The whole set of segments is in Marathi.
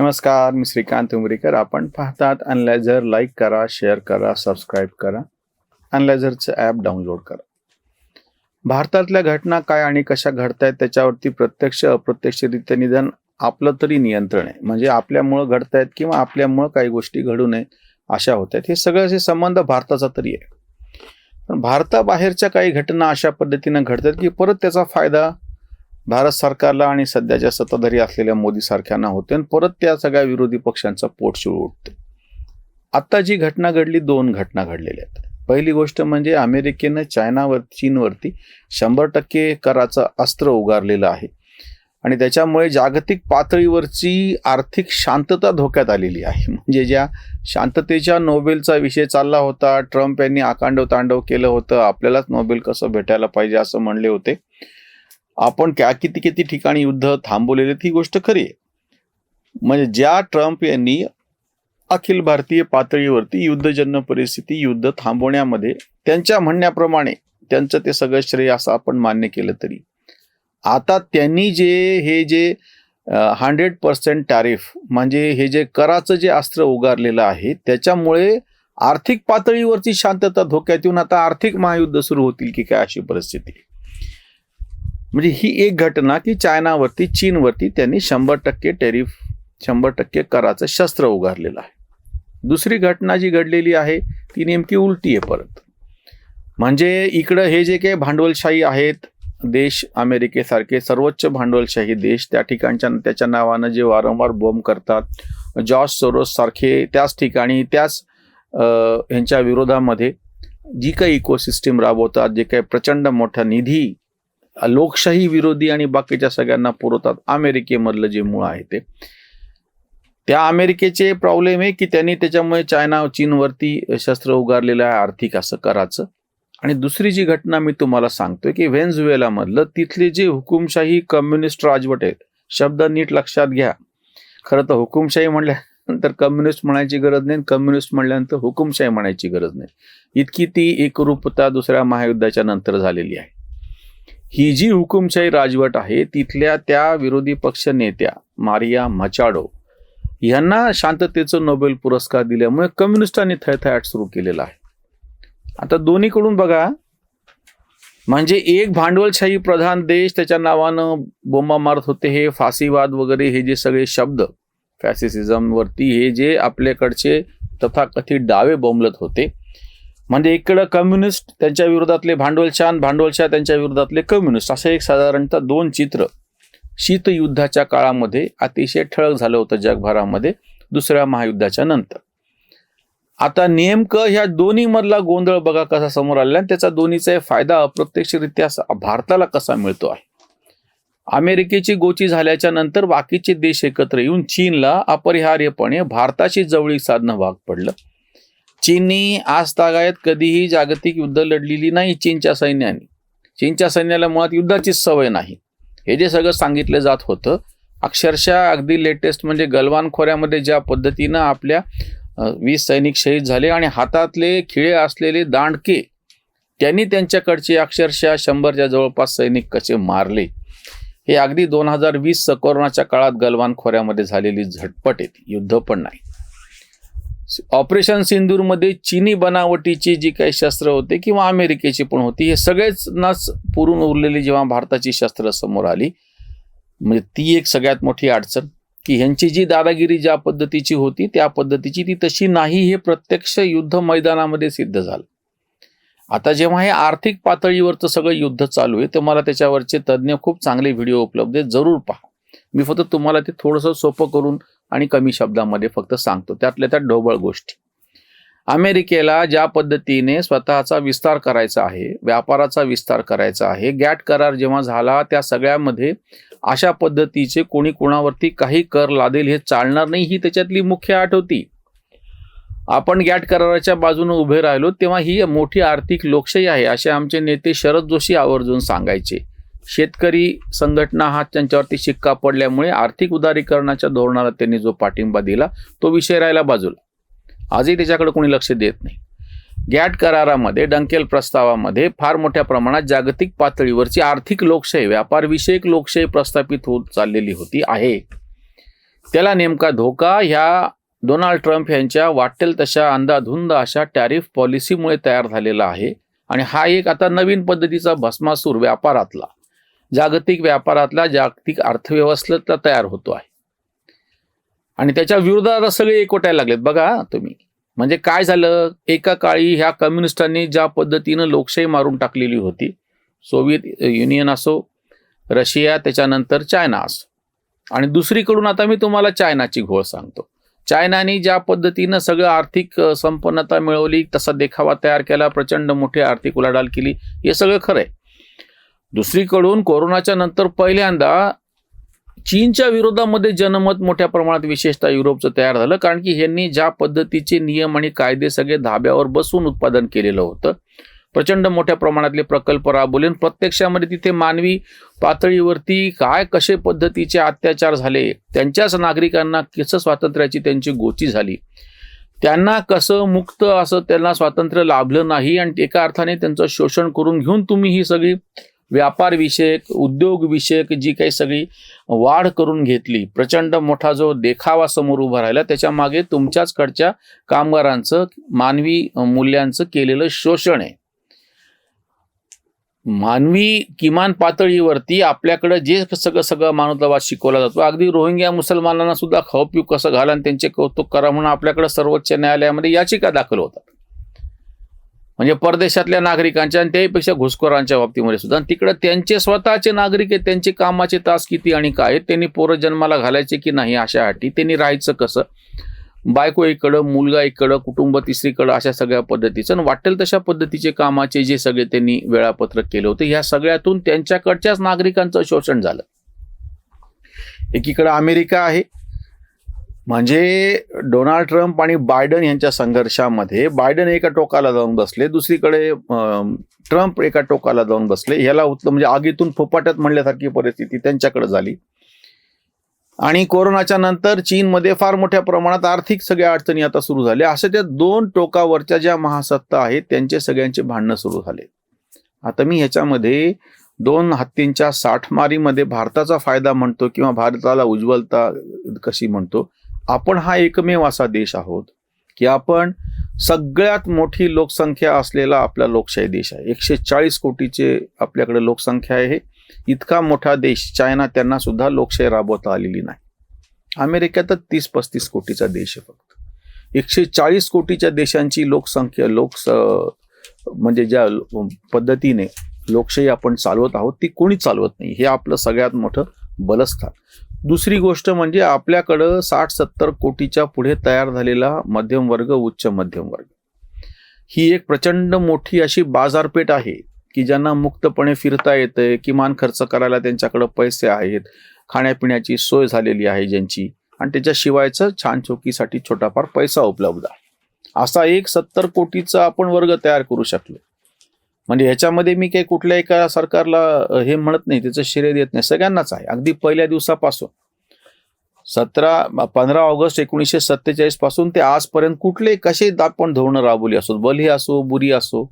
नमस्कार मी श्रीकांत उमरीकर. आपण पाहतात अनलायझर लाईक करा शेअर करा सबस्क्राईब करा. अनलायझरचं ॲप डाउनलोड करा. भारतातल्या घटना काय आणि कशा घडत आहेत त्याच्यावरती प्रत्यक्ष अप्रत्यक्षरित्या निदान आपलं तरी नियंत्रण आहे. म्हणजे आपल्यामुळं घडत आहेत किंवा आपल्यामुळं काही गोष्टी घडू नये अशा होत आहेत हे सगळं असे संबंध भारताचा तरी आहे. पण भारताबाहेरच्या काही घटना अशा पद्धतीनं घडतात की परत त्याचा फायदा भारत सरकारला आणि सध्याच्या सत्ताधारी असलेल्या मोदी सारख्यांना होते आणि परत त्या सगळ्या विरोधी पक्षांचा पोटशिळ उठते. आत्ता जी घटना घडली दोन घटना घडलेल्या आहेत. पहिली गोष्ट म्हणजे अमेरिकेनं चायनावर चीनवरती शंभर टक्के कराचं अस्त्र उगारलेलं आहे. आणि त्याच्यामुळे जागतिक पातळीवरची आर्थिक शांतता धोक्यात आलेली आहे. म्हणजे ज्या शांततेच्या नोबेलचा विषय चालला होता ट्रम्प यांनी आकांडव तांडव केलं होतं आपल्यालाच नोबेल कसं भेटायला पाहिजे असं म्हणले होते. आपण क्या किती किती ठिकाणी युद्ध थांबवलेले ती गोष्ट खरी आहे. म्हणजे ज्या ट्रम्प यांनी अखिल भारतीय पातळीवरती युद्धजन्य परिस्थिती युद्ध थांबवण्यामध्ये त्यांच्या म्हणण्याप्रमाणे त्यांचं ते सगळं श्रेय असं आपण मान्य केलं तरी. आता त्यांनी जे हे जे हंड्रेड पर्सेंट टॅरिफ म्हणजे हे जे कराचं जे अस्त्र उगारलेलं आहे त्याच्यामुळे आर्थिक पातळीवरची शांतता धोक्यात येऊन आता आर्थिक महायुद्ध सुरू होतील की काय अशी परिस्थिती. म्हणजे ही एक घटना की चायनावरती चीनवरती त्यांनी शंभर टक्के टेरिफ शंभर टक्के कराचं शस्त्र उगारलेलं आहे. दुसरी घटना जी घडलेली आहे ती नेमकी उलटी आहे परत. म्हणजे इकडं हे जे काही भांडवलशाही आहेत देश अमेरिकेसारखे सर्वोच्च भांडवलशाही देश त्या ठिकाणच्या त्याच्या नावानं जे वारंवार बोंब करतात जॉर्ज सोरोस सारखे त्याच ठिकाणी त्याच ह्यांच्या विरोधामध्ये जी काही इकोसिस्टीम राबवतात जे काही प्रचंड मोठा निधी लोकशाही विरोधी आणि बाकीच्या सगळ्यांना पुरवतात अमेरिकेमधलं जे मूळ आहे ते. त्या अमेरिकेचे प्रॉब्लेम आहे की त्यांनी त्याच्यामुळे चायना चीनवरती शस्त्र उगारलेलं आहे आर्थिक असं कराचं आणि दुसरी जी घटना मी तुम्हाला सांगतोय की व्हेन्झुएलामधलं तिथले जे हुकुमशाही कम्युनिस्ट राजवट आहेत शब्द नीट लक्षात घ्या. खरं तर हुकुमशाही म्हणल्यानंतर कम्युनिस्ट म्हणायची गरज नाही कम्युनिस्ट म्हणल्यानंतर हुकुमशाही म्हणायची गरज नाही. इतकी ती एकरूपता दुसऱ्या महायुद्धाच्या नंतर झालेली आहे. ही जी हुकुमशाही राजवट आहे तिथल्या त्या विरोधी पक्ष नेत्या मारिया मचाडो यांना शांततेचं नोबेल पुरस्कार दिल्यामुळे कम्युनिस्टांनी थयथयाट सुरू केलेला आहे. आता दोन्हीकडून बघा. म्हणजे एक भांडवलशाही प्रधान देश त्याच्या नावानं बोंबा मारत होते हे फासीवाद वगैरे हे जे सगळे शब्द फॅसिसिझमवरती हे जे आपल्याकडचे तथाकथित डावे बोंबलत होते म्हणजे इकडं कम्युनिस्ट त्यांच्या विरोधातले भांडवलशाह भांडवलशाह त्यांच्या विरोधातले कम्युनिस्ट असं एक साधारणतः दोन चित्र शीतयुद्धाच्या काळामध्ये अतिशय ठळक झालं होतं जगभरामध्ये दुसऱ्या महायुद्धाच्या नंतर. आता नेमकं ह्या दोन्हीमधला गोंधळ बघा कसा समोर आलेला आणि त्याचा दोन्हीचा फायदा अप्रत्यक्षरित्या भारताला कसा मिळतो आहे. अमेरिकेची गोची झाल्याच्यानंतर बाकीचे देश एकत्र येऊन चीनला अपरिहार्यपणे भारताशी जवळीक साधणं भाग पडलं. चीननी आज तागायत कधीही जागतिक युद्ध लढलेली नाही चीनच्या सैन्याने. चीनच्या सैन्याला मुळात युद्धाचीच सवय नाही. हे जे सगळं सांगितलं जात होतं अक्षरशः अगदी लेटेस्ट म्हणजे गलवान खोऱ्यामध्ये ज्या पद्धतीनं आपल्या वीस सैनिक शहीद झाले आणि हातातले खिळे असलेले दांडके त्यांनी त्यांच्याकडचे अक्षरशः शंभरच्या जवळपास सैनिक कसे मारले? हे अगदी दोन हजार वीस कोरोनाच्या काळात गलवान खोऱ्यामध्ये झालेली झटपट आहे. युद्ध पण नाही. ऑपरेशन सिंदूरमध्ये चीनी बनावटीची जी काही शस्त्र होते किंवा अमेरिकेची पण होती हे सगळेच नाच पुरून उरलेली जेव्हा भारताची शस्त्र समोर आली म्हणजे ती एक सगळ्यात मोठी अडचण की ह्यांची जी दादागिरी ज्या पद्धतीची होती त्या पद्धतीची ती तशी नाही हे प्रत्यक्ष युद्ध मैदानामध्ये सिद्ध झालं. आता जेव्हा हे आर्थिक पातळीवरचं सगळं युद्ध चालू आहे तर मला त्याच्यावरचे तज्ज्ञ खूप चांगले व्हिडिओ उपलब्ध आहेत जरूर पहा. मी फक्त तुम्हाला ते थोडंसं सोपं करून आणि कमी शब्दामध्ये फक्त सांगतो. त्यातल्या त्या ढोबळ गोष्टी. अमेरिकेला ज्या पद्धतीने स्वतःचा विस्तार करायचा आहे व्यापाराचा विस्तार करायचा आहे गॅट करार जेव्हा झाला त्या सगळ्यामध्ये अशा पद्धतीचे कोणी कोणावरती काही कर लादेल हे चालणार नाही ही त्याच्यातली मुख्य आठ होती. आपण गॅट कराराच्या बाजूने उभे राहिलो तेव्हा ही मोठी आर्थिक लोकशाही आहे असे आमचे नेते शरद जोशी आवर्जून सांगायचे. शेतकरी संघटना हा त्यांच्यावरती शिक्का पडल्यामुळे आर्थिक उदारीकरणाच्या धोरणाला त्यांनी जो पाठिंबा दिला तो विषय राहिला बाजूला. आजही त्याच्याकडे कोणी लक्ष देत नाही. गॅट करारामध्ये डंकेल प्रस्तावामध्ये फार मोठ्या प्रमाणात जागतिक पातळीवरची आर्थिक लोकशाही व्यापारविषयक लोकशाही प्रस्थापित होत चाललेली होती आहे. त्याला नेमका धोका ह्या डोनाल्ड ट्रम्प यांच्या वाटेल तशा अंदाधुंद अशा टॅरिफ पॉलिसीमुळे तयार झालेला आहे. आणि हा एक आता नवीन पद्धतीचा भस्मासूर व्यापारातला. जागतिक व्यापारातला जागतिक अर्थव्यवस्थेतला तयार होतो आहे. आणि त्याच्या विरोधात आता सगळे एकवटायला लागलेत. बघा तुम्ही. म्हणजे काय झालं? एका काळी ह्या कम्युनिस्टांनी ज्या पद्धतीनं लोकशाही मारून टाकलेली होती सोव्हिएत युनियन असो रशिया त्याच्यानंतर चायना असो. आणि दुसरीकडून आता मी तुम्हाला चायनाची घोळ सांगतो. चायनाने ज्या पद्धतीनं सगळं आर्थिक संपन्नता मिळवली तसा देखावा तयार केला प्रचंड मोठी आर्थिक उलाढाल केली हे सगळं खरं आहे. दुसरीकडून कोरोनाच्या नंतर पहिल्यांदा चीनच्या विरोधामध्ये जनमत मोठ्या प्रमाणात विशेषतः युरोपचं तयार झालं कारण की ह्यांनी ज्या पद्धतीचे नियम आणि कायदे सगळे धाब्यावर बसून उत्पादन केलेलं होतं. प्रचंड मोठ्या प्रमाणातले प्रकल्प राबवले आणि प्रत्यक्षामध्ये तिथे मानवी पातळीवरती काय कसे पद्धतीचे अत्याचार झाले त्यांच्याच नागरिकांना कसं स्वातंत्र्याची त्यांची गोची झाली त्यांना कसं मुक्त असं त्यांना स्वातंत्र्य लाभलं नाही आणि एका अर्थाने त्यांचं शोषण करून घेऊन तुम्ही ही सगळी व्यापारविषयक उद्योगविषयक उद्योग विषयक जी काही सगळी वाढ करून घेतली प्रचंड मोठा जो देखावा समोर उभा राहिला त्याच्यामागे तुमच्याचकडच्या कामगारांचं मानवी मूल्यांचं केलेलं शोषण आहे. मानवी किमान पातळीवरती आपल्याकडं जे सगळं सगळं मानवतावाद शिकवला जातो. अगदी रोहिंग्या मुसलमानांना सुद्धा खाऊपिऊ कसं घाला आणि त्यांचे कौतुक करा म्हणून आपल्याकडे सर्वोच्च न्यायालयामध्ये याचिका दाखल होतात. म्हणजे परदेशातल्या नागरिकांच्या आणि त्याहीपेक्षा घुसखोरांच्या बाबतीमध्ये सुद्धा. तिकडं त्यांचे स्वतःचे नागरिक आहेत त्यांचे कामाचे तास किती आणि काय आहेत त्यांनी पोरं जन्माला घालायचे की नाही अशा अटी. त्यांनी राहायचं कसं? बायको इकडं मुलगा इकडं कुटुंब तिसरीकडं अशा सगळ्या पद्धतीचं. आणि वाटेल तशा पद्धतीचे कामाचे जे सगळे त्यांनी वेळापत्रक केलं होतं ह्या सगळ्यातून त्यांच्याकडच्याच नागरिकांचं शोषण झालं. एकीकडं अमेरिका आहे म्हणजे डोनाल्ड ट्रम्प आणि बायडन यांच्या संघर्षामध्ये बायडन एका टोकाला जाऊन बसले दुसरीकडे ट्रम्प एका टोकाला जाऊन बसले. ह्याला उत्तम म्हणजे आगीतून फोपाट्यात म्हणल्यासारखी परिस्थिती त्यांच्याकडे झाली. आणि कोरोनाच्या नंतर चीनमध्ये फार मोठ्या प्रमाणात आर्थिक सगळ्या अडचणी आता सुरू झाल्या. अशा त्या दोन टोकावरच्या ज्या महासत्ता आहेत त्यांचे सगळ्यांचे भांडणं सुरू झाले. आता मी ह्याच्यामध्ये दोन हत्तींच्या साठमारीमध्ये भारताचा फायदा म्हणतो किंवा भारताला उज्ज्वलता कशी म्हणतो आपण हा एकमेव असा देश आहोत की आपण सगळ्यात मोठी लोकसंख्या असलेला आपला लोकशाही देश आहे. एकशे चाळीस कोटीचे आपल्याकडे लोकसंख्या आहे. इतका मोठा देश चायना त्यांना सुद्धा लोकशाही राबवता आलेली नाही. अमेरिकेतच तीस पस्तीस कोटीचा देश आहे फक्त. एकशे चाळीस कोटीच्या देशांची लोकसंख्या लोक म्हणजे ज्या पद्धतीने लोकशाही आपण चालवत आहोत ती कोणी चालवत नाही. हे आपलं सगळ्यात मोठं बलस्थान. दुसरी गोष्ट म्हणजे आपल्याकडं साठ सत्तर कोटीच्या पुढे तयार झालेला मध्यम वर्ग उच्च मध्यम वर्ग ही एक प्रचंड मोठी अशी बाजारपेठ आहे की ज्यांना मुक्तपणे फिरता येतंय किमान खर्च करायला त्यांच्याकडं पैसे आहेत खाण्यापिण्याची सोय झालेली आहे ज्यांची आणि त्याच्याशिवायचं छान चौकीसाठी छोटाफार पैसा उपलब्ध आहे. असा एक सत्तर कोटीचा आपण वर्ग तयार करू शकलो. म्हणजे ह्याच्यामध्ये मी काही कुठल्या एका सरकारला हे म्हणत नाही त्याचं श्रेय देत नाही. सगळ्यांनाच आहे. अगदी पहिल्या दिवसापासून. सतरा पंधरा ऑगस्ट एकोणीसशे सत्तेचाळीसपासून ते आजपर्यंत कुठले कसे आपण धोरणं राबवली असो. बलही असो बुरी असो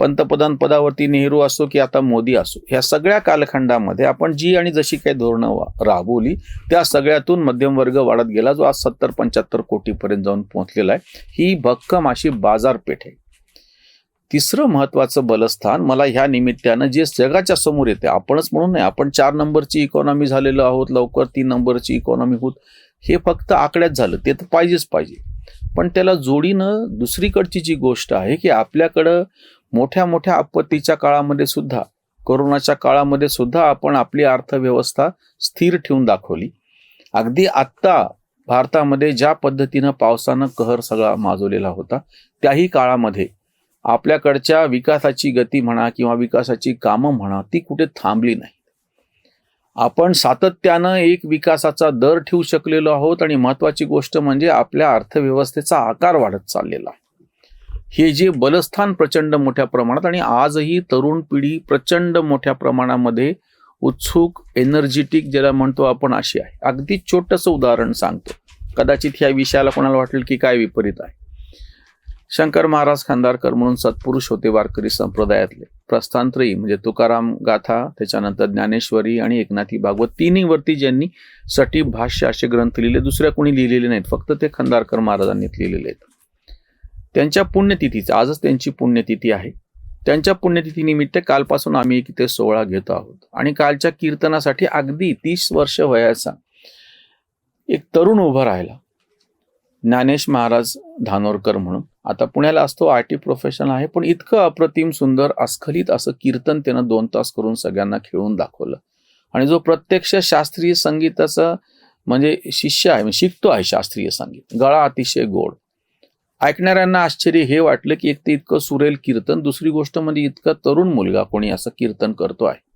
पंतप्रधान पदावरती नेहरू असो की आता मोदी असो. ह्या सगळ्या कालखंडामध्ये आपण जी आणि जशी काही धोरणं वा- राबवली त्या सगळ्यातून मध्यम वर्ग वाढत गेला जो आज सत्तर पंच्याहत्तर कोटीपर्यंत जाऊन पोहोचलेला आहे. ही भक्कम अशी बाजारपेठ आहे. तिसरं महत्वाचं बलस्थान मला ह्या निमित्तानं जे जगाच्या समोर येते आपणच म्हणून नाही आपण चार नंबरची इकॉनॉमी झालेलो आहोत लवकर तीन नंबरची इकॉनॉमी होत हे फक्त आकड्यात झालं ते तर पाहिजेच पाहिजे. पण त्याला जोडीनं दुसरीकडची जी गोष्ट आहे की आपल्याकडं मोठ्या मोठ्या आपत्तीच्या काळामध्ये सुद्धा कोरोनाच्या काळामध्ये सुद्धा आपण आपली अर्थव्यवस्था स्थिर ठेवून दाखवली. अगदी आत्ता भारतामध्ये ज्या पद्धतीनं पावसानं कहर सगळा माजवलेला होता त्याही काळामध्ये आपल्याकडच्या विकासाची गती म्हणा किंवा विकासाची कामं म्हणा ती कुठे थांबली नाही आपण सातत्यानं एक विकासाचा दर ठेवू शकलेलो आहोत आणि महत्वाची गोष्ट म्हणजे आपल्या अर्थव्यवस्थेचा आकार वाढत चाललेला आहे. हे जे बलस्थान प्रचंड मोठ्या प्रमाणात आणि आजही तरुण पिढी प्रचंड मोठ्या प्रमाणामध्ये उत्सुक एनर्जेटिक ज्याला म्हणतो आपण अशी आहे. अगदी छोटंसं उदाहरण सांगतो. कदाचित ह्या विषयाला कोणाला वाटेल की काय विपरीत आहे. शंकर महाराज खांदारकर म्हणून सत्पुरुष होते वारकरी संप्रदायातले. प्रस्थानत्रयी म्हणजे तुकाराम गाथा त्याच्यानंतर ज्ञानेश्वरी आणि एकनाथी भागवत तिन्ही वरती ज्यांनी सटी भाष्य असे ग्रंथ लिहिले दुसऱ्या कोणी लिहिलेले नाहीत फक्त ते खंदारकर महाराजांनी लिहिलेले आहेत. त्यांच्या पुण्यतिथीचा आजच त्यांची पुण्यतिथी आहे. त्यांच्या पुण्यतिथीनिमित्त कालपासून आम्ही एक इथे सोहळा घेतो आहोत. आणि कालच्या कीर्तनासाठी अगदी तीस वर्ष वयाचा एक तरुण उभा राहिला. ज्ञानेश महाराज धानोरकर म्हणून. आता पुण्याला असतो आय टी प्रोफेशनल आहे पण इतकं अप्रतिम सुंदर अस्खलित असं कीर्तन त्यानं दोन तास करून सगळ्यांना खेळून दाखवलं. आणि जो प्रत्यक्ष शास्त्रीय संगीताचा म्हणजे शिष्य आहे म्हणजे शिकतो आहे शास्त्रीय संगीत गळा अतिशय गोड. ऐकणाऱ्यांना आश्चर्य हे वाटलं की एक ते इतकं सुरेल कीर्तन दुसरी गोष्ट म्हणजे इतका तरुण मुलगा कोणी असं कीर्तन करतो आहे.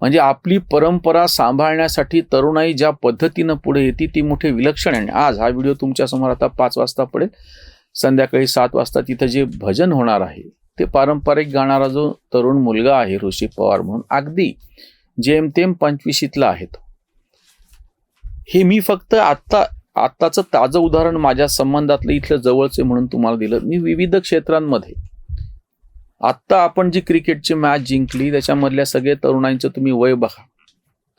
म्हणजे आपली परंपरा सांभाळण्यासाठी तरुणाई ज्या पद्धतीनं पुढे येते ती मोठे विलक्षण आहे. आणि आज हा व्हिडिओ तुमच्यासमोर आता पाच वाजता पडेल. संध्याकाळी सात वाजता तिथं जे भजन होणार आहे ते पारंपरिक गाणारा जो तरुण मुलगा आहे ऋषी पवार म्हणून अगदी जेमतेम पंचवीशीतला आहे तो. हे मी फक्त आत्ता आत्ताचं ताजं उदाहरण माझ्या संबंधातलं इथलं जवळचे म्हणून तुम्हाला दिलं. मी विविध क्षेत्रांमध्ये आत्ता आपण जी क्रिकेटची मॅच जिंकली त्याच्यामधल्या सगळे तरुणांचं तुम्ही वय बघा.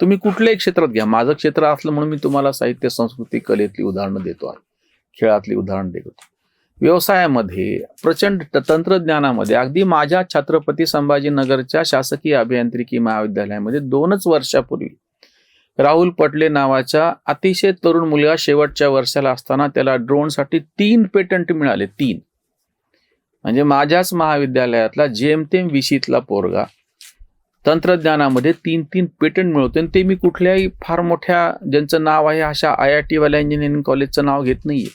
तुम्ही कुठल्याही क्षेत्रात घ्या. माझं क्षेत्र असलं म्हणून मी तुम्हाला साहित्य संस्कृती कलेतली उदाहरणं देतो आहे खेळातली उदाहरण देतो. व्यवसायामध्ये प्रचंड त- तंत्रज्ञानामध्ये अगदी माझ्या छत्रपती संभाजीनगरच्या शासकीय अभियांत्रिकी महाविद्यालयामध्ये दोनच वर्षापूर्वी राहुल पटले नावाच्या अतिशय तरुण मुलगा शेवटच्या वर्षाला असताना त्याला ड्रोनसाठी तीन पेटंट मिळाले. तीन. म्हणजे माझ्याच महाविद्यालयातला जेमतेम विशीतला पोरगा तंत्रज्ञानामध्ये तीन तीन पेटंट मिळवते आणि ते मी कुठल्याही फार मोठ्या ज्यांचं नाव आहे अशा आय आय टीवाल्या इंजिनिअरिंग कॉलेजचं नाव घेत नाहीये.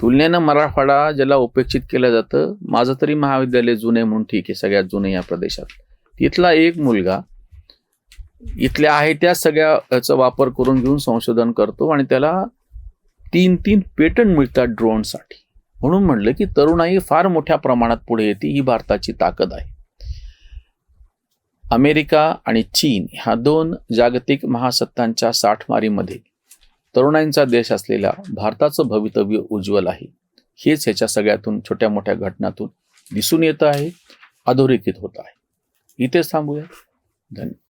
तुलनेनं मराठवाडा ज्याला उपेक्षित केलं जातं माझं तरी महाविद्यालय जुने म्हणून ठीक आहे सगळ्यात जुने या प्रदेशात. तिथला एक मुलगा इथल्या आहे त्या सगळ्याचा वापर करून घेऊन संशोधन करतो आणि त्याला तीन तीन पेटंट मिळतात ड्रोनसाठी म्हणून म्हणलं की तरुणाई फार मोठ्या प्रमाणात पुढे येते ही भारताची ताकद आहे. अमेरिका आणि चीन ह्या दोन जागतिक महासत्तांच्या साठमारीमध्ये तरुणाईंचा देश असलेल्या भारताचं भवितव्य उज्ज्वल आहे. हेच ह्याच्या सगळ्यातून छोट्या मोठ्या घटनातून दिसून येतं आहे अधोरेखित होत आहे. इथेच थांबूया. धन्यवाद